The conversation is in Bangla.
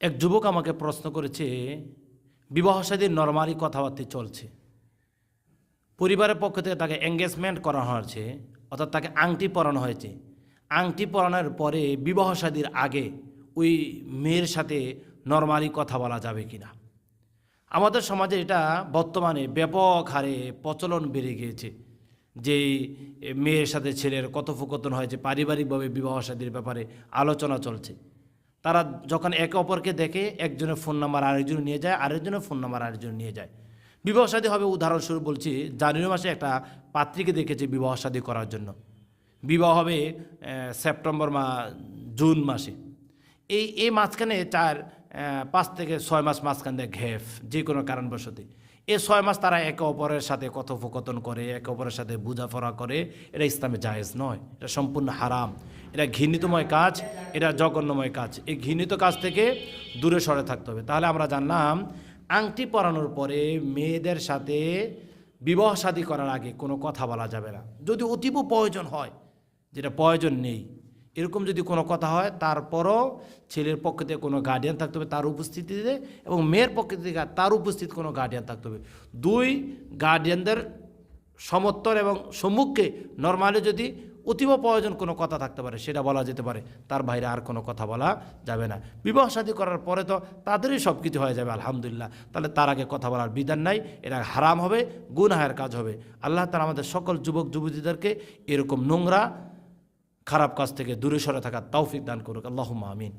এক যুবক আমাকে প্রশ্ন করেছে বিবাহ সাদীর নর্মালি কথাবার্তা চলছে। পরিবারের পক্ষ থেকে তাকে এঙ্গেজমেন্ট করা হয়েছে, অর্থাৎ তাকে আংটি পরানো হয়েছে। আংটি পরানোর পরে বিবাহ সাদীর আগে ওই মেয়ের সাথে নর্মালি কথা বলা যাবে কি না আমাদের সমাজে এটা বর্তমানে ব্যাপক হারে প্রচলন বেড়ে গিয়েছে, যে মেয়ের সাথে ছেলের কথোপকথন হয়েছে, পারিবারিকভাবে বিবাহ সাদীর ব্যাপারে আলোচনা চলছে। তারা যখন একে অপরকে দেখে একজনের ফোন নাম্বার আরেকজন নিয়ে যায়, আরেকজনের ফোন নাম্বার আরেকজন নিয়ে যায়। বিবাহ সাদী হবে, উদাহরণস্বরূপ বলছি, জানুয়ারি মাসে একটা পাত্রীকে দেখেছে বিবাহ সাদী করার জন্য। বিবাহ হবে সেপ্টেম্বর মা, জুন মাসে। এই এই মাঝখানে চার পাঁচ থেকে ছয় মাস মাঝখান দিয়ে ঘেফ, যে কোনো কারণবশতে এই ছয় মাস তারা একে অপরের সাথে কথোপকথন করে, একে অপরের সাথে বুঝাফরা করে। এটা ইসলামে জায়েজ নয়, এটা সম্পূর্ণ হারাম। এটা ঘৃণিতময় কাজ, এটা জঘন্যময় কাজ। এই ঘৃণিত কাজ থেকে দূরে সরে থাকতে হবে। তাহলে আমরা জানলাম, আংটি পরানোর পরে মেয়েদের সাথে বিবাহ শাদী করার আগে কোনো কথা বলা যাবে না। যদি অতীব প্রয়োজন হয়, যেটা প্রয়োজন নেই, এরকম যদি কোনো কথা হয়, তারপরও ছেলের পক্ষ থেকে কোনো গার্ডিয়ান থাকতে হবে তার উপস্থিতিতে এবং মেয়ের পক্ষ থেকে তার উপস্থিত কোনো গার্ডিয়ান থাকতে হবে। দুই গার্ডিয়ানদের সমর্থন এবং সম্মুখে নর্মালি যদি অতীব প্রয়োজন কোনো কথা থাকতে পারে, সেটা বলা যেতে পারে। তার বাইরে আর কোনো কথা বলা যাবে না। বিবাহ শাদী করার পরে তো তাদেরই সব কিছু হয়ে যাবে, আলহামদুলিল্লাহ। তাহলে তার আগে কথা বলার বিধান নাই এটা হারাম হবে, গুনাহের কাজ হবে। আল্লাহ তারা আমাদের সকল যুবক যুবতীদেরকে এরকম নোংরা, খারাপ কাজ থেকে দূরে সরে থাকার তৌফিক দান করুক। আল্লাহ আমিন।